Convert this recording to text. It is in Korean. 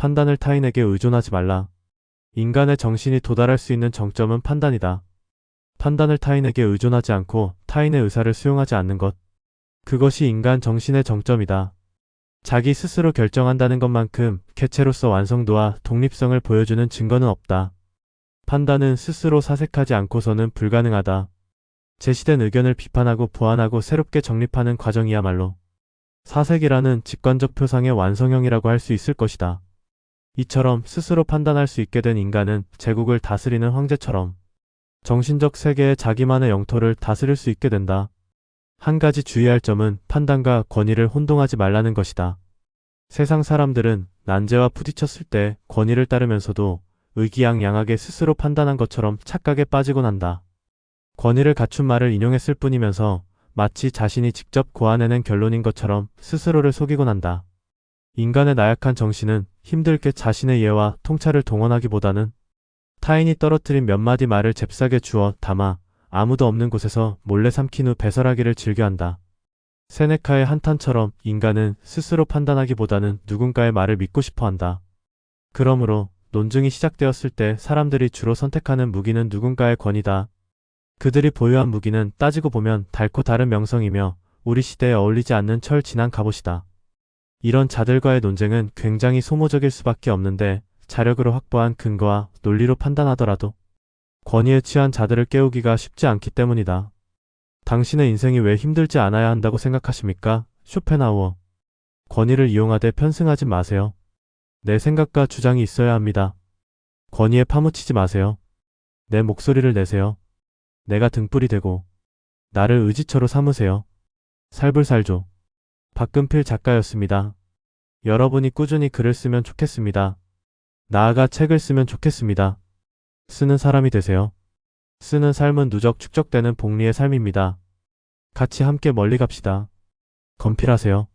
판단을 타인에게 의존하지 말라. 인간의 정신이 도달할 수 있는 정점은 판단이다. 판단을 타인에게 의존하지 않고 타인의 의사를 수용하지 않는 것. 그것이 인간 정신의 정점이다. 자기 스스로 결정한다는 것만큼 개체로서 완성도와 독립성을 보여주는 증거는 없다. 판단은 스스로 사색하지 않고서는 불가능하다. 제시된 의견을 비판하고 보완하고 새롭게 정립하는 과정이야말로 사색이라는 직관적 표상의 완성형이라고 할 수 있을 것이다. 이처럼 스스로 판단할 수 있게 된 인간은 제국을 다스리는 황제처럼 정신적 세계의 자기만의 영토를 다스릴 수 있게 된다. 한 가지 주의할 점은 판단과 권위를 혼동하지 말라는 것이다. 세상 사람들은 난제와 부딪혔을 때 권위를 따르면서도 의기양양하게 스스로 판단한 것처럼 착각에 빠지곤 한다. 권위를 갖춘 말을 인용했을 뿐이면서 마치 자신이 직접 고안해낸 결론인 것처럼 스스로를 속이곤 한다. 인간의 나약한 정신은 힘들게 자신의 예와 통찰을 동원하기보다는 타인이 떨어뜨린 몇 마디 말을 잽싸게 주워 담아 아무도 없는 곳에서 몰래 삼킨 후 배설하기를 즐겨한다. 세네카의 한탄처럼 인간은 스스로 판단하기보다는 누군가의 말을 믿고 싶어 한다. 그러므로 논증이 시작되었을 때 사람들이 주로 선택하는 무기는 누군가의 권위다. 그들이 보유한 무기는 따지고 보면 달코 다른 명성이며 우리 시대에 어울리지 않는 철 진한 갑옷이다. 이런 자들과의 논쟁은 굉장히 소모적일 수밖에 없는데 자력으로 확보한 근거와 논리로 판단하더라도 권위에 취한 자들을 깨우기가 쉽지 않기 때문이다. 당신의 인생이 왜 힘들지 않아야 한다고 생각하십니까? 쇼펜하우어. 권위를 이용하되 편승하지 마세요. 내 생각과 주장이 있어야 합니다. 권위에 파묻히지 마세요. 내 목소리를 내세요. 내가 등불이 되고 나를 의지처로 삼으세요. 살불살조. 박근필 작가였습니다. 여러분이 꾸준히 글을 쓰면 좋겠습니다. 나아가 책을 쓰면 좋겠습니다. 쓰는 사람이 되세요. 쓰는 삶은 누적 축적되는 복리의 삶입니다. 같이 함께 멀리 갑시다. 건필하세요.